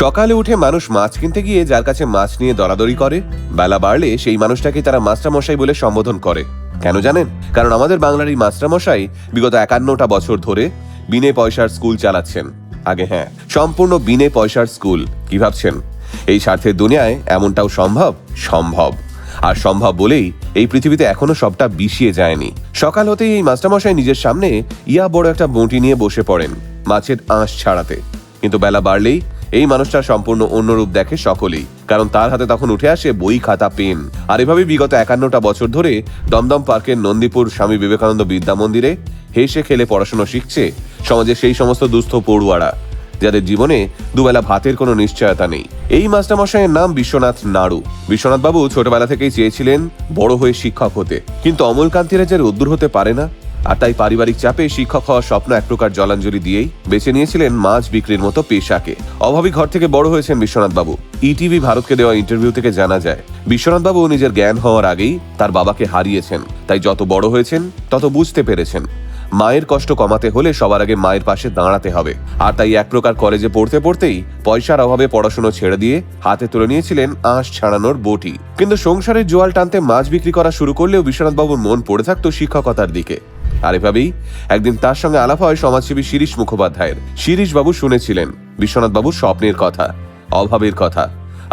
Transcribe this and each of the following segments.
সকালে উঠে মানুষ মাছ কিনতে গিয়ে যার কাছে মাছ নিয়ে দরাদরি করে, বেলা বাড়লে সেই মানুষটাকে তারা মাস্টারমশাই বলে সম্বোধন করে। কেন জানেন? কারণ আমাদের বাংলার এই মাস্টারমশাই বিগত একান্নটা বছর ধরে বিনে পয়সার স্কুল চালাচ্ছেন। আগে হ্যাঁ সম্পূর্ণ বিনে পয়সার স্কুল, কি ভাবছেন? এই স্বার্থের দুনিয়ায় এমনটাও সম্ভব? সম্ভব। আর সম্ভব বলেই এই পৃথিবীতে এখনও সবটা বিষিয়ে যায়নি। সকাল হতেই এই মাস্টারমশাই নিজের সামনে ইয়া বড় একটা বঁটি নিয়ে বসে পড়েন, মাছের আঁশ ছাড়াতে। কিন্তু বেলা বাড়লেই এই মানুষটা সম্পূর্ণ অন্যরূপ দেখে সকলেই, কারণ তার হাতে তখন উঠে আসে বই, খাতা, পেন। আর এভাবেই বিগত একান্নটা বছর ধরে দমদম পার্কের নন্দীপুর স্বামী বিবেকানন্দ বিদ্যা মন্দিরে হেসে খেলে পড়াশোনা শিখছে সমাজের সেই সমস্ত দুস্থ পড়ুয়ারা, যাদের জীবনে দুবেলা ভাতের কোনো নিশ্চয়তা নেই। এই মাস্টারমশাইয়ের নাম বিশ্বনাথ নাড়ু। বিশ্বনাথ বাবু ছোটবেলা থেকেই চেয়েছিলেন বড় হয়ে শিক্ষক হতে। কিন্তু অমলকান্তিরা যে রোদ্দুর হতে পারে না। আর তাই পারিবারিক চাপে শিক্ষক হওয়ার স্বপ্ন এক প্রকার জলাঞ্জলি দিয়েই বেছে নিয়েছিলেন মাছ বিক্রির মতো পেশাকে। অভাবী ঘর থেকে বড় হয়েছেন বিশ্বনাথ বাবু ইটিভি ভারতকে দেওয়া ইন্টারভিউ থেকে জানা যায় বিশ্বনাথ বাবু নিজের জ্ঞান হওয়ার আগেই তার বাবাকে হারিয়েছেন। তাই যত বড় হয়েছেন, তত বুঝতে পেরেছেন। মায়ের কষ্ট কমাতে হলে সবার আগে মায়ের পাশে দাঁড়াতে হবে। আর তাই এক প্রকার কলেজে পড়তে পড়তেই পয়সার অভাবে পড়াশুনো ছেড়ে দিয়ে হাতে তুলে নিয়েছিলেন আঁশ ছাড়ানোর বটি। কিন্তু সংসারের জোয়াল টানতে মাছ বিক্রি করা শুরু করলেও বিশ্বনাথ বাবুর মন পড়ে থাকতো শিক্ষকতার দিকে। আর এভাবেই একদিন তার সঙ্গে আলাপ হয় সমাজসেবী শিরিষ মুখোপাধ্যায়ের। শিরিষবাবু শুনেছিলেন বিশ্বনাথ বাবুর স্বপ্নের কথা, অভাবের কথা।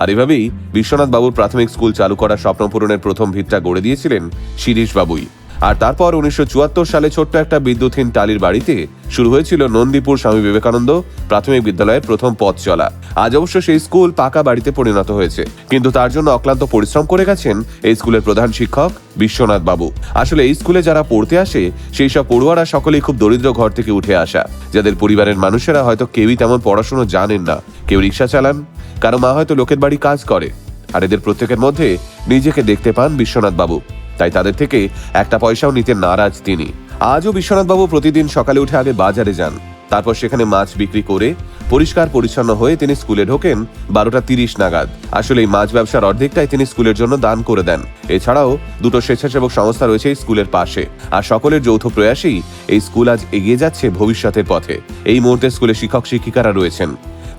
আর এভাবেই বিশ্বনাথ বাবুর প্রাথমিক স্কুল চালু করার স্বপ্ন পূরণের প্রথম ভিতটা গড়ে দিয়েছিলেন শিরিষ বাবুই আর তারপর উনিশশো চুয়াত্তর সালে ছোট্ট একটা বিদ্যুৎহীন টালির বাড়িতে শুরু হয়েছিল নন্দীপুর স্বামী বিবেকানন্দ প্রাথমিক বিদ্যালয়ের প্রথম পথ চলা। আজ অবশ্য সেই স্কুল পাকা বাড়িতে পরিণত হয়েছে। কিন্তু তার জন্য অক্লান্ত পরিশ্রম করে গেছেন এই স্কুলের প্রধান শিক্ষক বিশ্বনাথ বাবু। আসলে এই স্কুলে যারা পড়তে আসে, সেই সব পড়ুয়ারা সকলেই খুব দরিদ্র ঘর থেকে উঠে আসা। যাদের পরিবারের মানুষেরা হয়তো কেউই তেমন পড়াশুনো জানেন না। কেউ রিক্সা চালান, কারও মা হয়তো লোকের বাড়ি কাজ করে। আর এদের প্রত্যেকের মধ্যে নিজেকে দেখতে পান বিশ্বনাথ বাবু। তাই তাদের থেকে একটা পয়সাও নিতে নারাজ তিনি। আজও বিশ্বনাথবাবু প্রতিদিন সকালে উঠে আগে বাজারে যান। তারপর সেখানে মাছ বিক্রি করে পরিষ্কার পরিচ্ছন্ন হয়ে তিনি স্কুলে ঢোকেন বারোটা তিরিশ নাগাদ। আসলে এই মাছ ব্যবসার অর্ধেকটাই তিনি স্কুলের জন্য দান করে দেন। এছাড়াও দুটো স্বেচ্ছাসেবক সংস্থা রয়েছে এই স্কুলের পাশে। আর সকলের যৌথ প্রয়াসেই এই স্কুল আজ এগিয়ে যাচ্ছে ভবিষ্যতের পথে। এই মুহূর্তে স্কুলে শিক্ষক শিক্ষিকারা রয়েছেন।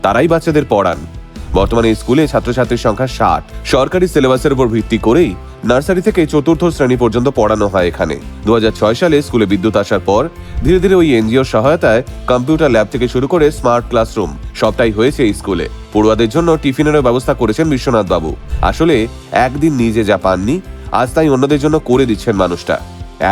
তারাই বাচ্চাদের পড়ান। বর্তমানে স্কুলে ছাত্রছাত্রীর সংখ্যা ষাট। সরকারি সিলেবাসের উপর ভিত্তি করেই নার্সারি থেকে চতুর্থ শ্রেণি পর্যন্ত পড়ানো হয় এখানে। দুহাজার ছয় সালে স্কুলে বিদ্যুৎ আসার পর ধীরে ধীরে ওই এনজিওর সহায়তায় কম্পিউটার ল্যাব থেকে শুরু করে স্মার্ট ক্লাসরুম সবটাই হয়েছে এই স্কুলে। পড়ুয়াদের জন্য টিফিনেরও ব্যবস্থা করেছেন বিশ্বনাথ বাবু আসলে একদিন নিজে যা পাননি, আজ তাই অন্যদের জন্য করে দিচ্ছেন মানুষটা।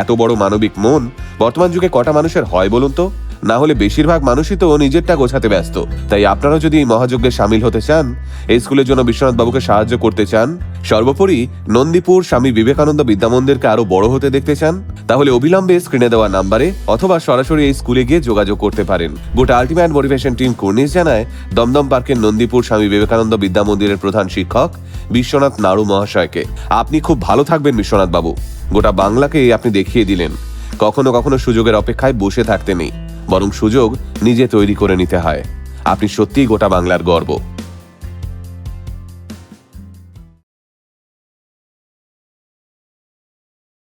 এত বড় মানবিক মন বর্তমান যুগে কটা মানুষের হয় বলুন তো? না হলে বেশিরভাগ মানুষই তো নিজেরটা গোছাতে ব্যস্ত। তাই আপনারা যদি এই মহাযজ্ঞে সামিল হতে চান, এই স্কুলের জন্য বিশ্বনাথ বাবুকে সাহায্য করতে চান, সর্বোপরি নন্দীপুর স্বামী বিবেকানন্দ বিদ্যামন্দিরকে আরও বড় হতে দেখতে চান, তাহলে অবিলম্বে স্ক্রিনে দেওয়া নাম্বারে অথবা সরাসরি এই স্কুলে গিয়ে যোগাযোগ করতে পারেন। গোটা আলটিমেট মোটিভেশন টিম কুর্নিশ জানায়, দমদম পার্কের নন্দীপুর স্বামী বিবেকানন্দ বিদ্যামন্দিরের প্রধান শিক্ষক বিশ্বনাথ নাড়ু মহাশয়কে। আপনি খুব ভালো থাকবেন বিশ্বনাথ বাবু। গোটা বাংলাকে আপনি দেখিয়ে দিলেন। কখনো কখনো সুযোগের অপেক্ষায় বসে থাকতে নেই। বরং সুযোগ নিজে তৈরি করে নিতে হয়। আপনি সত্যিই গোটা বাংলার গর্ব।